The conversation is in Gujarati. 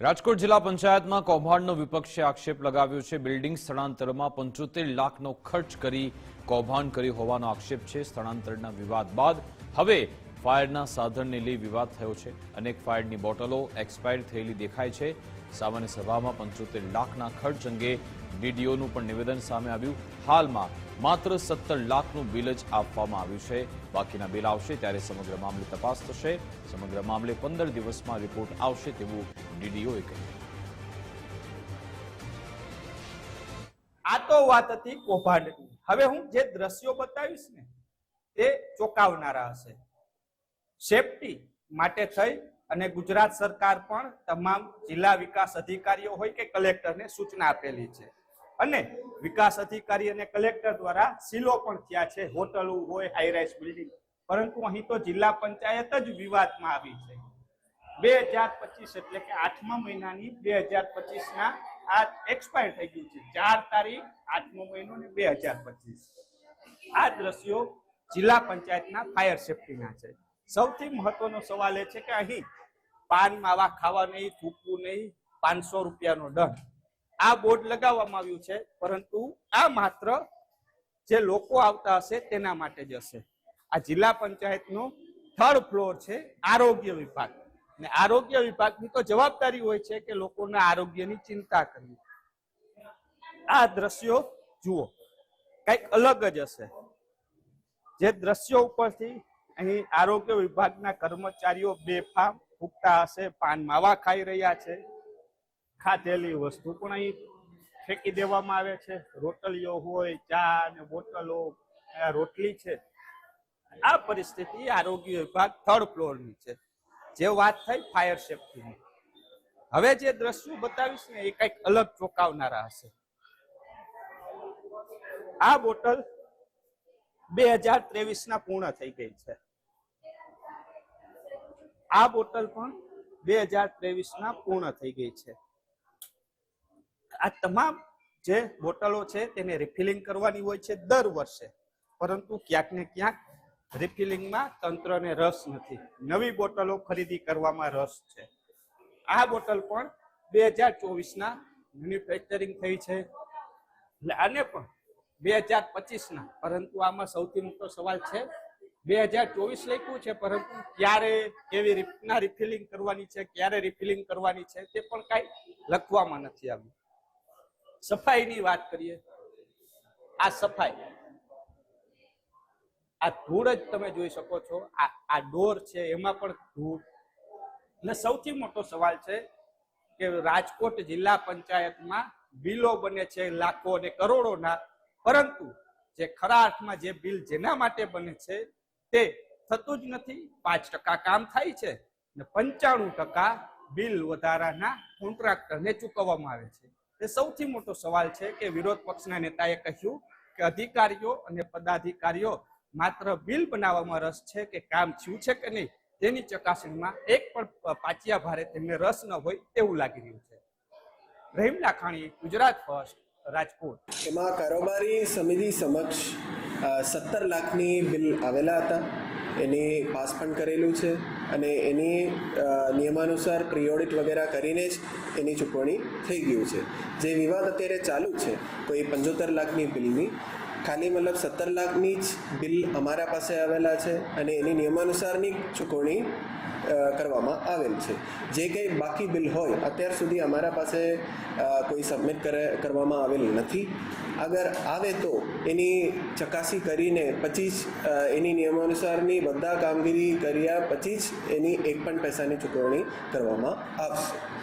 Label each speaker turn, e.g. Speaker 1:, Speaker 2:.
Speaker 1: રાજકોટ જિલ્લા પંચાયતમાં કૌભાંડનો વિપક્ષે આક્ષેપ લગાવ્યો છે. બિલ્ડિંગ સ્થળાંતરમાં પંચોતેર લાખનો ખર્ચ કરી કૌભાંડ કર્યું હોવાનો આક્ષેપ છે. સ્થળાંતરના વિવાદ બાદ હવે ફાયરના સાધનને લઈ વિવાદ થયો છે. અનેક ફાયરની બોટલો એક્સપાયર થયેલી દેખાય છે. સામાન્ય સભામાં પંચોતેર લાખના ખર્ચ અંગે ડીડીઓનું પણ નિવેદન સામે આવ્યું. હાલમાં માત્ર સત્તર લાખનું બિલ જ આપવામાં આવ્યું છે. બાકીના બિલ આવશે ત્યારે સમગ્ર મામલે તપાસ થશે. સમગ્ર મામલે પંદર દિવસમાં રિપોર્ટ આવશે તેવું ડીડીઓએ કહ્યું.
Speaker 2: આ તો વાત હતી કૌભાંડની. હવે હું જે દ્રશ્યો બતાવીશ ને, તે ચોંકાવનારા હશે. સેફટી માટે થઈ અને ગુજરાત સરકાર પણ તમામ જિલ્લા વિકાસ અધિકારીઓ હોય કે કલેક્ટરને સૂચના આપેલી છે. અને વિકાસ અધિકારી અને કલેક્ટર દ્વારા સીલો પણ થયા છે, હોટલો હોય હાઈરાઇઝ બિલ્ડિંગ પરંતુ અહીં તો જિલ્લા પંચાયત જ વિવાદમાં આવી છે. બે હજાર પચીસ એટલે કે આઠમા મહિનાની બે હજાર પચીસના આ એક્સપાયર થઈ ગયું છે. ચાર તારીખ, આઠમો મહિનો ને બે હજાર પચીસ. આ દ્રશ્યો જિલ્લા પંચાયતના ફાયર સેફટીના છે. સૌથી મહત્વનો સવાલ એ છે કે અહીં પાન માવા ખાવા નહીં, થૂકવું નહીં, પાંચસો રૂપિયાનો દંડ. આ બોર્ડ લગાવવામાં આવ્યું છે, પરંતુ આ માત્ર જે લોકો આવતા હશે તેના માટે જ હશે. આ જિલ્લા પંચાયતનો થર્ડ ફ્લોર છે, આરોગ્ય વિભાગ. અને આરોગ્ય વિભાગની તો જવાબદારી હોય છે કે લોકોના આરોગ્યની ચિંતા કરવી. આ દ્રશ્યો જુઓ. કંઈક અલગ જ હશે. જે દ્રશ્યો ઉપરથી અહીં આરોગ્ય વિભાગના કર્મચારીઓ બેફામ ફૂકતા હશે, પાન માવા ખાઈ રહ્યા છે. ખાધેલી વસ્તુ પણ અહીં ફેંકી દેવામાં આવે છે. રોટલીઓ હોય, ચા ને બોટલો રોટલી છે. આ પરિસ્થિતિ આરોગ્ય વિભાગ થર્ડ ફ્લોરની છે. જે વાત થઈ ફાયર સેફટીની હવે જે દ્રશ્યો બતાવીશ ને, એ કંઈક અલગ ચોંકાવનારા હશે. આ બોટલ બે હજાર ત્રેવીસ ના પૂર્ણ થઈ ગઈ છે. આ બોટલ પણ બે હજાર ત્રેવીસ ના પૂર્ણ થઈ ગઈ છે. આ તમામ જે બોટલો છે તેને રિફિલિંગ કરવાની હોય છે દર વર્ષે, પરંતુ ક્યાંક ને ક્યાંક રિફિલિંગમાં તંત્રને રસ નથી. નવી બોટલો ખરીદી કરવામાં રસ છે. આ બોટલ પણ બે હજાર ચોવીસના મેન્યુફેક્ચરિંગ થઈ છે. એટલે આને પણ બે હજાર પચીસના, પરંતુ આમાં સૌથી મોટો સવાલ છે બે હજાર ચોવીસ લખ્યું છે, પરંતુ ક્યારે કેવી રીતના રિફિલિંગ કરવાની છે, ક્યારે રિફિલિંગ કરવાની છે, તે પણ કાંઈ લખવામાં નથી આવ્યું. સફાઈની વાત કરીએ, આ સફાઈ, આ ધૂળ જ તમે જોઈ શકો છો, આ આ ડોર છે, એમાં પણ ધૂળ. અને સૌથી મોટો સવાલ છે કે રાજકોટ જિલ્લા પંચાયતમાં બિલો બને છે લાખો અને કરોડોના, પરંતુ જે ખરા અર્થમાં જે બિલ જેના માટે બને છે તે થતું જ નથી. પાંચ ટકા કામ થાય છે ને પંચાણું ટકા બિલ વધારાના કોન્ટ્રાક્ટરને ચૂકવવામાં આવે છે. એ સૌથી મોટો સવાલ છે કે વિરોધ પક્ષના નેતાએ કહ્યું કે અધિકારીઓ અને પદાધિકારીઓ માત્ર બિલ બનાવવામાં રસ છે કે કામ થયું છે કે નહીં? તેની ચકાસણીમાં એક પણ પાચિયા ભારે તેમને રસ ન હોય તેવું લાગી રહ્યું છે. રહીમ લાખાણી, ગુજરાત ફર્સ્ટ, રાજકોટ.
Speaker 3: એમાં કારોબારી સમિતિ સમક્ષ સત્તર લાખની બિલ આવેલા હતા. એને પાસ પણ કરેલું છે અને એની નિયમાનુસાર પ્રી ઓડિટ વગેરે કરીને જ એની ચૂકવણી થઈ ગયું છે. જે વિવાદ અત્યારે ચાલુ છે, તો એ પંચોતેર લાખની બિલની ખાલી મતલબ સત્તર લાખની જ બિલ અમારા પાસે આવેલા છે અને એની નિયમાનુસારની ચૂકવણી કરવામાં આવેલ છે. જે કંઈ બાકી બિલ હોય, અત્યાર સુધી અમારા પાસે કોઈ સબમિટ કરે, કરવામાં આવેલ નથી. અગર આવે તો એની ચકાસી કરીને પછી જ એની નિયમાનુસારની બધા કામગીરી કર્યા પછી જ એની એક પણ પૈસાની ચૂકવણી કરવામાં આવશે.